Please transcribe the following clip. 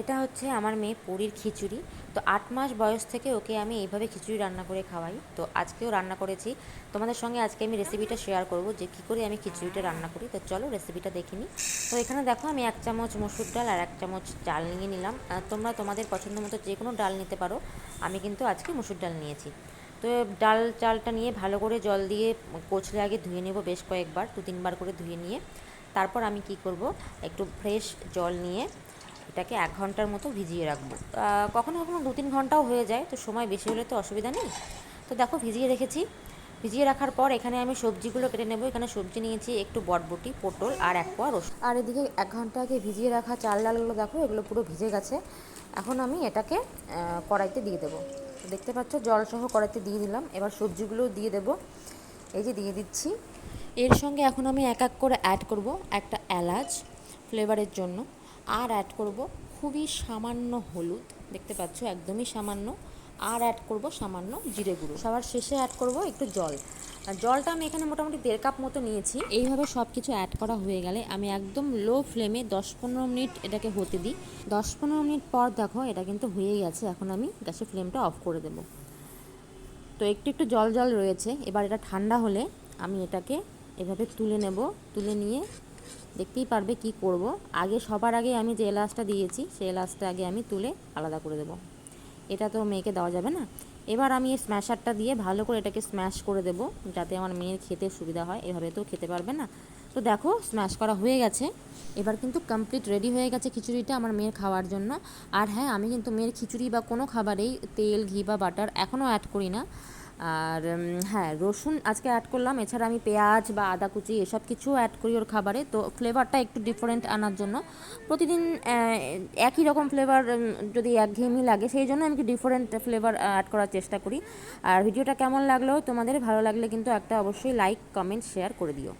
এটা হচ্ছে আমার মেয়ে পুরীর খিচুড়ি। তো আট মাস বয়স থেকে ওকে আমি এইভাবে খিচুড়ি রান্না করে খাওয়াই। তো আজকেও রান্না করেছি। তোমাদের সঙ্গে আজকে আমি রেসিপিটা শেয়ার করব যে কী করে আমি খিচুড়িটা রান্না করি। তো চলো রেসিপিটা দেখে নিই। তো এখানে দেখো আমি এক চামচ মসুর ডাল আর এক চামচ চাল নিয়ে নিলাম। তোমরা তোমাদের পছন্দ মতো যে কোনো ডাল নিতে পারো। আমি কিন্তু আজকে মসুর ডাল নিয়েছি। তো ডাল চালটা নিয়ে ভালো করে জল দিয়ে কচলে আগে ধুয়ে নেব বেশ কয়েকবার দু তিনবার করে ধুয়ে নিয়ে। তারপর আমি কি করব? একটু ফ্রেশ জল নিয়ে এটাকে এক ঘণ্টার মতো ভিজিয়ে রাখব। কখনো কখনো দু তিন ঘন্টাও হয়ে যায়, তো সময় বেশি হলে তো অসুবিধা নেই। তো দেখো, ভিজিয়ে রেখেছি। ভিজিয়ে রাখার পর এখানে আমি সবজিগুলো কেটে নেব। এখানে সবজি নিয়েছি, একটু বটবটি, পটল আর এক পোয়া রসুন। আর এদিকে এক ঘণ্টা আগে ভিজিয়ে রাখা চাল ডালগুলো দেখো, এগুলো পুরো ভিজে গেছে। এখন আমি এটাকে কড়াইতে দিয়ে দেবো। দেখতে পাচ্ছ, জল সহ কড়াইতে দিয়ে দিলাম। এবার সবজিগুলোও দিয়ে দেবো। এই যে দিয়ে দিচ্ছি। এর সঙ্গে এখন আমি এক এক করে অ্যাড করব একটা এলাচ ফ্লেভারের জন্য। আর অ্যাড করব খুবই সামান্য হলুদ, দেখতে পাচ্ছ একদমই সামান্য। আর অ্যাড করব সামান্য জিরে গুঁড়ো। সবার শেষে অ্যাড করব একটু জল। আর জলটা আমি এখানে মোটামুটি দেড় কাপ মতো নিয়েছি। এইভাবে সব কিছু অ্যাড করা হয়ে গেলে আমি একদম লো ফ্লেমে দশ পনেরো মিনিট এটাকে হতে দিই। দশ পনেরো মিনিট পর দেখো এটা কিন্তু হয়ে গেছে, এখন আমি গ্যাসের ফ্লেমটা অফ করে দেবো। তো একটু একটু জল জল রয়েছে, এবার এটা ঠান্ডা হলে আমি এটাকে এভাবে তুলে নেব, তুলে নিয়ে দেখতেই পারবে কি করব। আগে সবার আগে আমি যে এলাচটা দিয়েছি, সেই এলাচটা আগে আমি তুলে আলাদা করে দেব। এটা তো মেয়েকে দেওয়া যাবে না। এবার আমি এই স্ম্যাশারটা দিয়ে ভালো করে এটাকে স্ম্যাশ করে দেব, যাতে আমার মেয়ের খেতে সুবিধা হয়। এভাবে তো খেতে পারবে না। তো দেখো, স্ম্যাশ করা হয়ে গেছে। এবার কিন্তু কমপ্লিট রেডি হয়ে গেছে খিচুড়িটা আমার মেয়ের খাওয়ার জন্য। আর হ্যাঁ আমি কিন্তু মেয়ের খিচুড়ি বা কোনো খাবারেই তেল, ঘি বা বাটার এখনও অ্যাড করি না। আর হ্যাঁ রসুন আজকে অ্যাড করলাম। এছাড়া আমি পেঁয়াজ বা আদা কুচি এসব কিছু অ্যাড করি ওর খাবারে। তো ফ্লেভারটা একটু ডিফারেন্ট আনার জন্য। প্রতিদিন একই রকম ফ্লেভার যদি একঘেয়েমি লাগে, সেই জন্য আমি ডিফারেন্ট ফ্লেভার অ্যাড করার চেষ্টা করি। আর ভিডিওটা কেমন লাগল, তোমাদের ভালো লাগলে কিন্তু একটা অবশ্যই লাইক কমেন্ট শেয়ার করে দিও।